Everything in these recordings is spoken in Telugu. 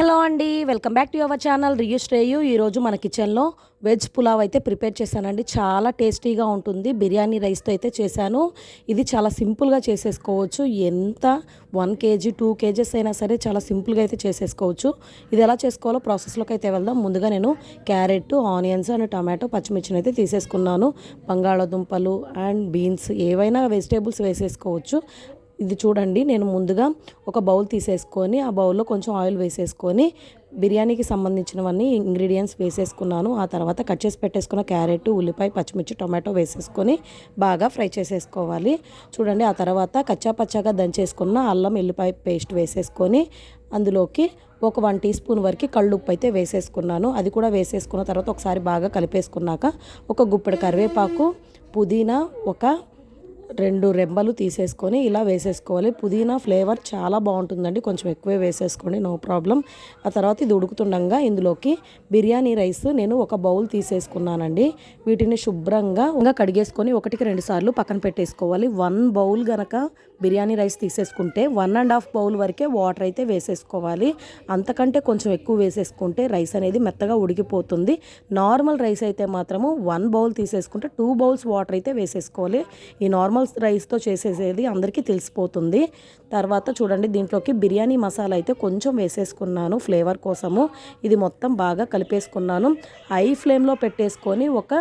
హలో అండి welcome back to your channel Riyu. Shreyu ఈరోజు మన కిచెన్లో వెజ్ పులావ్ అయితే ప్రిపేర్ చేశానండి. చాలా టేస్టీగా ఉంటుంది. బిర్యానీ రైస్తో అయితే చేశాను. ఇది చాలా సింపుల్గా చేసేసుకోవచ్చు. ఎంత వన్ కేజీ టూ కేజెస్ అయినా సరే చాలా సింపుల్గా అయితే చేసేసుకోవచ్చు. ఇది ఎలా చేసుకోవాలో ప్రాసెస్లోకి అయితే వెళ్దాం. ముందుగా నేను క్యారెట్ ఆనియన్స్ అండ్ టమాటో పచ్చిమిర్చిని అయితే తీసేసుకున్నాను. బంగాళాదుంపలు అండ్ బీన్స్ ఏవైనా వెజిటేబుల్స్ వేసేసుకోవచ్చు. ఇది చూడండి నేను ముందుగా ఒక బౌల్ తీసేసుకొని ఆ బౌల్లో కొంచెం ఆయిల్ వేసేసుకొని బిర్యానీకి సంబంధించినవన్నీ ఇంగ్రీడియంట్స్ వేసేసుకున్నాను. ఆ తర్వాత కట్ చేసి పెట్టేసుకున్న క్యారెట్ ఉల్లిపాయ పచ్చిమిర్చి టొమాటో వేసేసుకొని బాగా ఫ్రై చేసేసుకోవాలి. చూడండి ఆ తర్వాత కచ్చా పచ్చాగా దంచేసుకున్న అల్లం ఎల్లిపాయ పేస్ట్ వేసేసుకొని అందులోకి ఒక వన్ టీ స్పూన్ వరకు కళ్ళుప్పు అయితే వేసేసుకున్నాను. అది కూడా వేసేసుకున్న తర్వాత ఒకసారి బాగా కలిపేసుకున్నాక ఒక గుప్పెడు కరివేపాకు పుదీనా ఒక రెండు రెంబలు తీసేసుకొని ఇలా వేసేసుకోవాలి. పుదీనా ఫ్లేవర్ చాలా బాగుంటుందండి. కొంచెం ఎక్కువే వేసేసుకోండి నో ప్రాబ్లం. ఆ తర్వాత ఇది ఉడుకుతుండగా ఇందులోకి బిర్యానీ రైస్ నేను ఒక బౌల్ తీసేసుకున్నానండి. వీటిని శుభ్రంగా ఇంకా కడిగేసుకొని ఒకటికి రెండు సార్లు పక్కన పెట్టేసుకోవాలి. వన్ బౌల్ గనక బిర్యానీ రైస్ తీసేసుకుంటే వన్ అండ్ హాఫ్ బౌల్ వరకే వాటర్ అయితే వేసేసుకోవాలి. అంతకంటే కొంచెం ఎక్కువ వేసేసుకుంటే రైస్ అనేది మెత్తగా ఉడికిపోతుంది. నార్మల్ రైస్ అయితే మాత్రము వన్ బౌల్ తీసేసుకుంటే టూ బౌల్స్ వాటర్ అయితే వేసేసుకోవాలి. ఈ నార్మల్ రైస్తో చేసేసేది అందరికీ తెలిసిపోతుంది. తర్వాత చూడండి దీంట్లోకి బిర్యానీ మసాలా అయితే కొంచెం వేసేసుకున్నాను ఫ్లేవర్ కోసము. ఇది మొత్తం బాగా కలిపేసుకున్నాను. హై ఫ్లేమ్లో పెట్టేసుకొని ఒక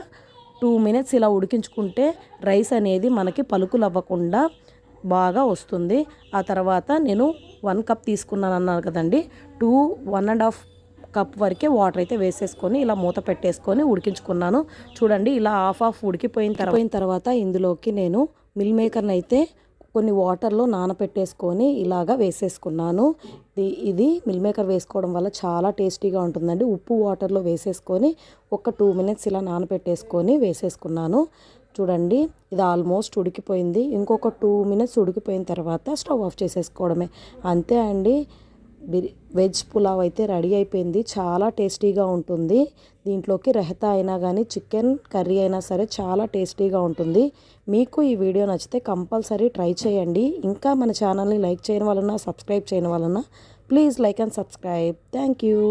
టూ మినిట్స్ ఇలా ఉడికించుకుంటే రైస్ అనేది మనకి పలుకులు అవ్వకుండా బాగా వస్తుంది. ఆ తర్వాత నేను వన్ కప్ తీసుకున్నాను అన్నారు కదండి two one and half cup వరకే వాటర్ అయితే వేసేసుకొని ఇలా మూత పెట్టేసుకొని ఉడికించుకున్నాను. చూడండి ఇలా హాఫ్ ఆఫ్ ఉడికిపోయిన తర్వాత తర్వాత ఇందులోకి నేను మిల్ మేకర్ని అయితే కొన్ని వాటర్లో నానపెట్టేసుకొని ఇలాగా వేసేసుకున్నాను. ఇది ఇది మిల్ మేకర్ వేసుకోవడం వల్ల చాలా టేస్టీగా ఉంటుందండి. ఉప్పు వాటర్లో వేసేసుకొని ఒక టూ మినిట్స్ ఇలా నానపెట్టేసుకొని వేసేసుకున్నాను. చూడండి ఇది ఆల్మోస్ట్ ఉడికిపోయింది. ఇంకొక టూ మినిట్స్ ఉడికిపోయిన తర్వాత స్టవ్ ఆఫ్ చేసేసుకోవడమే. అంతే అండి. వెజ్ పులావ్ అయితే రెడీ అయిపోయింది. చాలా టేస్టీగా ఉంటుంది. దీంట్లోకి రెహతా అయినా కానీ చికెన్ కర్రీ అయినా సరే చాలా టేస్టీగా ఉంటుంది. మీకు ఈ వీడియో నచ్చితే కంపల్సరీ ట్రై చేయండి. ఇంకా మన ఛానల్ని లైక్ చేయడం వలన సబ్స్క్రైబ్ చేయడం వలన please like and subscribe. Thank you.